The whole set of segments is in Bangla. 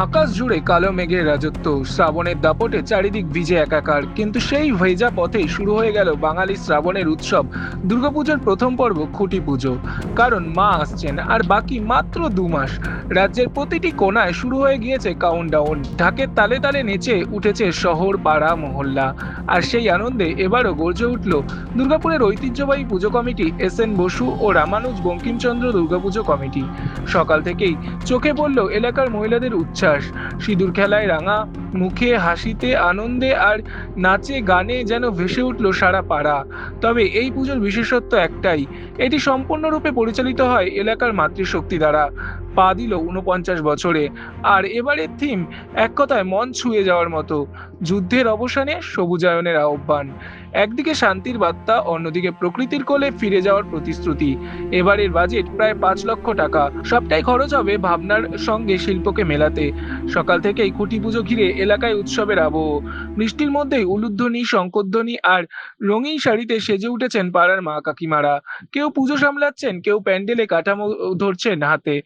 আকাশ জুড়ে কালো মেঘের রাজত্ব, শ্রাবণের দাপটে চারিদিক ভিজে একাকার। কিন্তু সেই ভেজা পথেই শুরু হয়ে গেল বাঙালি শ্রাবণের উৎসব, দুর্গাপুজোর প্রথম পর্ব খুঁটি পুজো। কারণ মা আসছেন আর বাকি মাত্র দু মাস। রাজ্যের প্রতিটি কোনায় শুরু হয়ে গিয়েছে কাউন্টডাউন ঢাকের তালে তালে নেচে উঠেছে শহর, পাড়া, মহল্লা। আর সেই আনন্দে এবারও গর্জে উঠল দুর্গাপুরের ঐতিহ্যবাহী পুজো কমিটি এস এন বসু ও রামানুজ বঙ্কিমচন্দ্র দুর্গাপুজো কমিটি। সকাল থেকেই চোখে পড়ল এলাকার মহিলাদের উচ্ছ্বাস। সিঁদুর খেলায় রাঙা, মুখে হাসিতে, আনন্দে আর নাচে, গানে যেন ভেসে উঠল সারা পাড়া। তবে এই পুজোর বিশেষত্ব একটাই, এটি সম্পূর্ণরূপে পরিচালিত হয় এলাকার মাতৃশক্তি দ্বারা। পা দিল উনপঞ্চাশ বছরে, আর এবারের থিম এক কথায় মন ছুঁয়ে যাওয়ার মতো। যুদ্ধের অবসানে সবুজায়নের আহ্বান। একদিকে শান্তির বার্তা, অন্যদিকে প্রকৃতির কোলে ফিরে যাওয়ার প্রতিশ্রুতি। এবারের বাজেট প্রায় পাঁচ লক্ষ টাকা। সবটাই খরচ হবে ভাবনার সঙ্গে শিল্পকে মেলাতে। সকাল থেকেই খুঁটি পুজো ঘিরে এলাকায় উৎসবের আবহ। বৃষ্টির মধ্যেই উলুধ্বনি, শঙ্করধ্বনি আর রঙিন শাড়িতে সেজে উঠেছেন পাড়ার মা কাকিমারা। কেউ পুজো সামলাচ্ছেন, কেউ প্যান্ডেলে কাঠামো ধরছেন হাতে।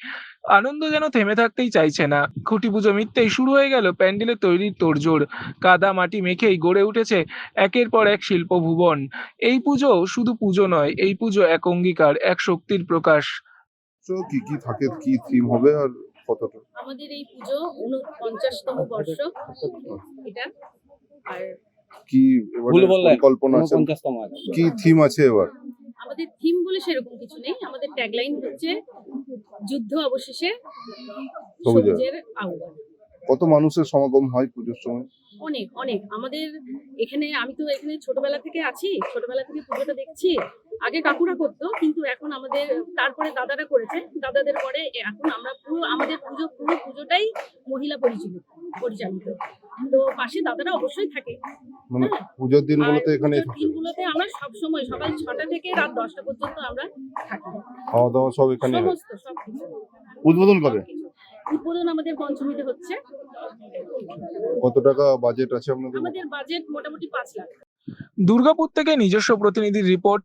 আনন্দ যেন থেমে থাকতেই চাইছে না। খুঁটি পুজো মিটতেই শুরু হয়ে গেল প্যান্ডেলের তৈরির তোড়জোড়। কাদা মাটি মেখেই গড়ে উঠেছে একের পর এক শিল্প ভুবন। এই পুজো শুধু পুজো নয়, এই পুজো এক অঙ্গীকার, এক শক্তির প্রকাশ। কি কি থাকে, কি থিম হবে আর কতটা? আমাদের এই পুজো উনপঞ্চাশতম বর্ষ। এটা আর কি পরিকল্পনা আছে? কি থিম আছে এবার? আমাদের থিম বলে সেরকম কিছু নেই। আমাদের ট্যাগলাইন হচ্ছে যুদ্ধ অবশেষে সবুজ। সবুজের আহ্বান। কত মানুষের সমাগম হয় পুজোর সময়? অনেক অনেক। আমাদের এখানে আমি তো এখানে ছোটবেলা থেকে আছি। ছোটবেলা থেকে পুজোটা দেখছি। আগে কাকুরা করতো কিন্তু এখন আমাদের তারপরে দাদারা করেছে। দাদাদের পরে এখন আমরা পুরো আমাদের পুজো পুরো পুজোটাই মহিলা পরিচালিত পরিচালিত। তো পাশে দাদারা অবশ্যই থাকে। মানে পুজোর দিনগুলোতে এখানে দিনগুলোতে আমরা সব সময় সকাল ছটা থেকে রাত দশটা পর্যন্ত আমরা থাকি। খাওয়া দাওয়া সব এখানে সমস্ত সবকিছু উদ্বোধন কবে? সবকিছু। উদ্বোধন আমাদের পঞ্চমীতে হচ্ছে। কত টাকা বাজেট আছে আপনাদের? আমাদের বাজেট মোটামুটি পাঁচ লাখ। দুর্গাপুর থেকে নিজস্ব প্রতিনিধির রিপোর্ট